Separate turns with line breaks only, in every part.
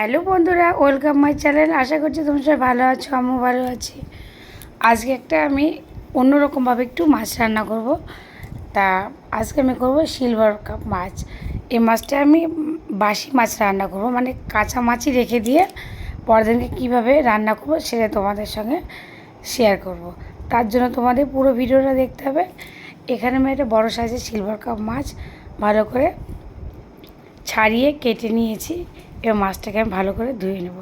Hello বন্ধুরা, welcome my channel. আশা করছি তোমরা সবাই ভালো আছো, আমিও ভালো আছি। আজকে একটা আমি অন্যরকমভাবে একটু মাছ রান্না করব। তা আজকে আমি করব সিলভার কাপ মাছ। এই মাছটা আমি বাসি মাছ রান্না করব মানে কাঁচা মাছই রেখে দিয়ে পরের দিনকে কীভাবে রান্না করব সেটা তোমাদের সঙ্গে শেয়ার করব। তার জন্য তোমাদের পুরো ভিডিওটা দেখতে হবে। এখানে আমি একটা বড়ো সাইজের সিলভার কাপ মাছ ভালো করে ছাড়িয়ে কেটে নিয়েছি। এবার মাছটাকে আমি ভালো করে ধুয়ে নেব।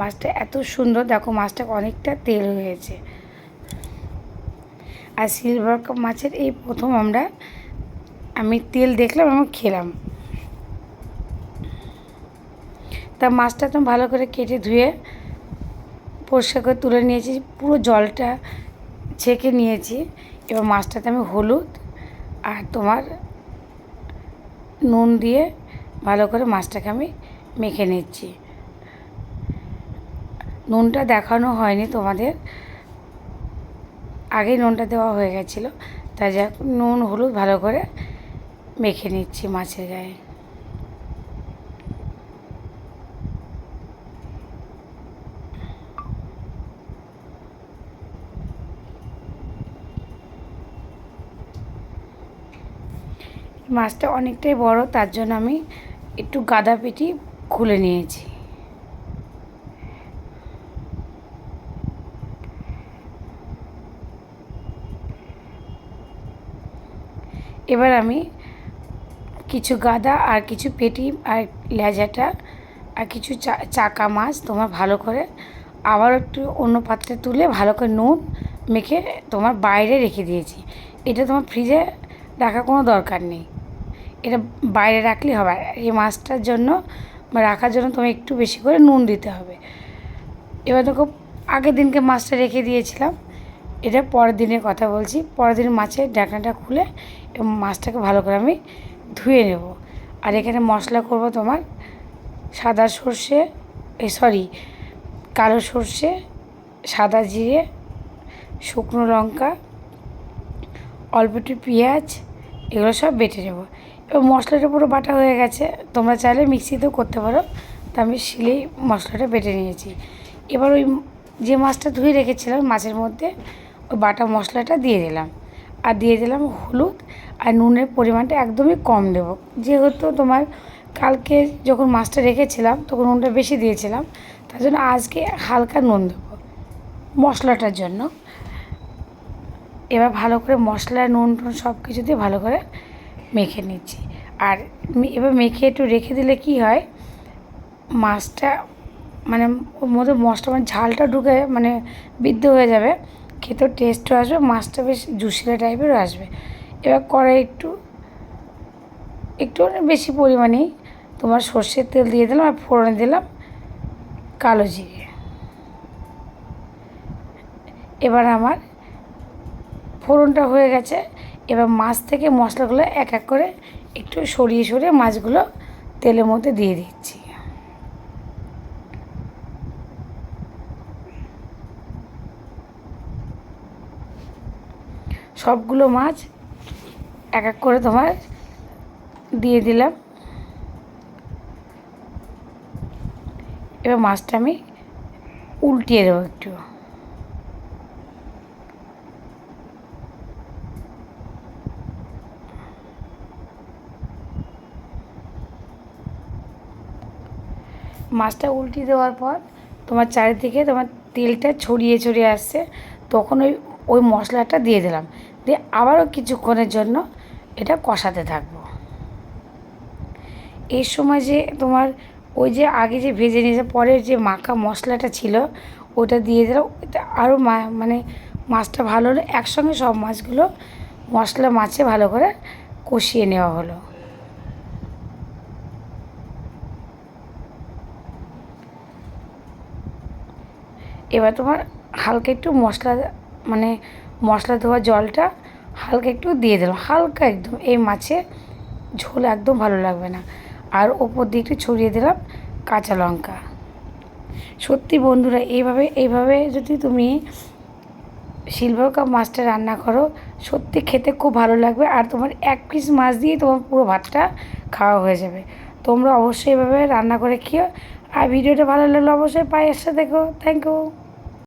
মাছটা এত সুন্দর, দেখো মাছটা অনেকটা তেল হয়েছে। আর সিলভার কাপ মাছের এই প্রথম আমরা, আমি তেল দেখলাম এবং খেলাম। তা মাছটা তো ভালো করে কেটে ধুয়ে পরিষ্কার করে তুলে নিয়েছি, পুরো জলটা ছেঁকে নিয়েছি। এবার মাছটাতে আমি হলুদ আর তোমার নুন দিয়ে ভালো করে মাছটাকে আমি মেখে নিচ্ছি। নুনটা দেখানো হয়নি তোমাদের। আগেই নুনটা দেওয়া হয়ে গেছিল। তাই যাক, নুন, হলুদ ভালো করে মেখে নিচ্ছি মাছের গায়ে। মাছটা অনেকটাই বড়, তার জন্য আমি একটু গাদা পেটি খুলে নিয়েছি। এবার আমি কিছু গাদা আর কিছু পেটি আর লেজাটা আর কিছু চাকা মাছ তোমার ভালো করে আবার একটু অন্য পাত্রে তুলে ভালো করে নুন মেখে তোমার বাইরে রেখে দিয়েছি। এটা তোমার ফ্রিজে রাখার কোনো দরকার নেই। এটা বাইরে রাখলেই হবে। এই মাছটার জন্য রাখার জন্য তোমার একটু বেশি করে নুন দিতে হবে। এবার দেখো, আগের দিনকে মাছটা রেখে দিয়েছিলাম। এটা পরের দিনের কথা বলছি। পরের দিন মাছের ঢাকনাটা খুলে এবং মাছটাকে ভালো করে আমি ধুয়ে নেব। আর এখানে মশলা করব তোমার সাদা সর্ষে এই সরি, কালো সর্ষে, সাদা জিরে, শুকনো লঙ্কা, অল্প একটু পেঁয়াজ, এগুলো সব বেটে নেব। এবার মশলাটা পুরো বাটা হয়ে গেছে। তোমরা চাইলে মিক্সিতেও করতে পারো। তা আমি শিলেই মশলাটা বেটে নিয়েছি। এবার ওই যে মাছটা ধুয়ে রেখেছিলাম মাছের মধ্যে, ওই বাটা মশলাটা দিয়ে দিলাম। আর দিয়ে দিলাম হলুদ আর নুনের পরিমাণটা একদমই কম দেব। যেহেতু তোমার কালকে যখন মাছটা রেখেছিলাম, তখন নুনটা বেশি দিয়েছিলাম, তার জন্য আজকে হালকা নুন দেবো মশলাটার জন্য। এবার ভালো করে মশলা, নুন, টুন সব কিছু দিয়ে ভালো করে মেখে নিচ্ছি। আর এবার মেখে একটু রেখে দিলে কি হয়, মাছটা মানে ওর মধ্যে মশলা মানে ঝালটা ঢুকে মানে বিদ্ধ হয়ে যাবে, খেতেও টেস্টও আসবে, মাছটা বেশ জুসিলা টাইপেরও আসবে। এবার কড়াই একটু একটু বেশি পরিমাণেই তোমার সর্ষের তেল দিয়ে দিলাম আর ফোড়নে দিলাম কালো জিরে। এবার আমার ফোড়নটা হয়ে গেছে এবার মাছ থেকে মশলাগুলো এক এক করে একটু সরিয়ে সরিয়ে মাছগুলো তেলের মধ্যে দিয়ে দিচ্ছি। সবগুলো মাছ এক এক করে তোমার দিয়ে দিলাম। এবার মাছটা আমি উল্টিয়ে দেবো একটু। মাছটা উল্টে দেওয়ার পর তোমার চারিদিকে তোমার তেলটা ছড়িয়ে ছড়িয়ে আসছে, তখন ওই ওই মশলাটা দিয়ে দিলাম। দিয়ে আবারও কিছুক্ষণের জন্য এটা কষাতে থাকব। এই সময় যে তোমার ওই যে আগে যে ভেজে নিয়েছে, পরে যে মাখা মশলাটা ছিল, ওটা দিয়ে দিলাম। আরও মানে মাছটা ভালো হলো। একসঙ্গে সব মাছগুলো মশলা মাছে ভালো করে কষিয়ে নেওয়া হলো। এবার তোমার হালকা একটু মশলা মানে মশলা ধোয়া জলটা হালকা একটু দিয়ে দিলাম, হালকা একদম। এই মাছে ঝোল একদম ভালো লাগবে না। আর ওপর দিয়ে একটু ছড়িয়ে দিলাম কাঁচা লঙ্কা। সত্যি বন্ধুরা, এইভাবে এইভাবে যদি তুমি সিলভার কাপ মাছটা রান্না করো, সত্যি খেতে খুব ভালো লাগবে। আর তোমার এক পিস মাছ দিয়ে তোমার পুরো ভাতটা খাওয়া হয়ে যাবে। তোমরা অবশ্যই এভাবে রান্না করে খেও। আর ভিডিওটা ভালো লাগলে অবশ্যই পায়ের সাথে দেখো। Thank you